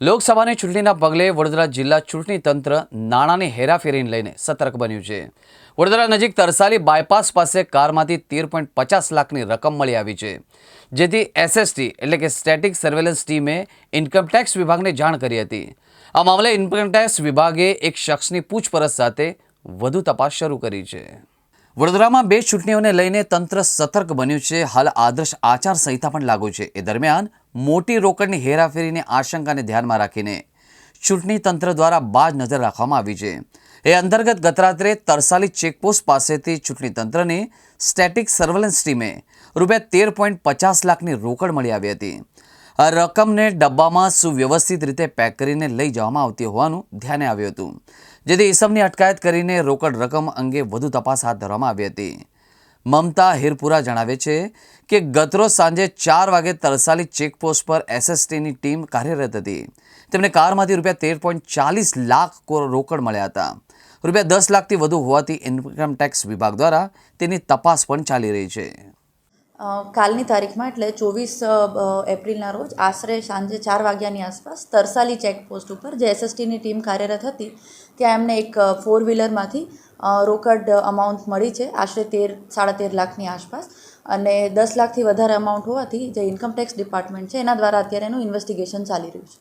લોકસભાની ચૂંટણીના પગલે વડોદરા જિલ્લા ચૂંટણી તંત્ર નાણાંની હેરાફેરીને લઈને સતર્ક બન્યું છે. વડોદરા નજીક તરસાલી બાયપાસ પાસે કારમાંથી તેર પોઈન્ટ પચાસ લાખની રકમ મળી આવી છે. જેથી એસએસટી એટલે કે સ્ટેટિક સર્વેલન્સ ટીમે ઇન્કમટેક્સ વિભાગને જાણ કરી હતી. આ મામલે ઇન્કમટેક્સ વિભાગે એક શખ્સની પૂછપરછ સાથે વધુ તપાસ શરૂ કરી છે. વડોદરામાં બે ચૂંટણીઓને લઈને તંત્ર સતર્ક બન્યું છે. હાલ આદર્શ આચાર સંહિતા પણ લાગુ છે. એ દરમિયાન મોટી રોકડની હેરાફેરીની આશંકાને ધ્યાનમાં રાખીને ચૂંટણી તંત્ર દ્વારા બાજ નજર રાખવામાં આવી છે. એ અંતર્ગત ગતરાત્રે તરસાલી ચેકપોસ્ટ પાસેથી ચૂંટણી તંત્રની સ્ટેટિક સર્વેલન્સ ટીમે રૂપિયા તેર પોઈન્ટ પચાસ લાખની રોકડ મળી આવી હતી. આ રકમને ડબ્બામાં સુવ્યવસ્થિત રીતે પેક કરીને લઈ જવામાં આવતી હોવાનું ધ્યાને આવ્યું હતું, જેથી ઈસમની અટકાયત કરીને રોકડ રકમ અંગે વધુ તપાસ હાથ ધરવામાં આવી હતી. મમતા હિરપુરા જણાવે છે કે ગતરોજ સાંજે ચાર વાગે તરસાલી ચેકપોસ્ટ પર એસએસટીની ટીમ કાર્યરત હતી. તેમને કારમાંથી રૂપિયા તેર પોઈન્ટ ચાલીસ લાખ રોકડ મળ્યા હતા. રૂપિયા દસ લાખથી વધુ હોવાથી ઇન્કમટેક્સ વિભાગ દ્વારા તેની તપાસ પણ ચાલી રહી છે. કાલની તારીખમાં, એટલે ચોવીસ એપ્રિલના રોજ આશરે સાંજે ચાર વાગ્યાની આસપાસ તરસાલી ચેકપોસ્ટ ઉપર જે એસએસટીની ટીમ કાર્યરત હતી, ત્યાં એમને એક ફોર વ્હીલરમાંથી રોકડ અમાઉન્ટ મળી છે, આશરે તેર, સાડા તેર લાખની આસપાસ. અને દસ લાખથી વધારે અમાઉન્ટ હોવાથી જે ઇન્કમટેક્સ ડિપાર્ટમેન્ટ છે, એના દ્વારા અત્યારે એનું ઇન્વેસ્ટિગેશન ચાલી રહ્યું છે.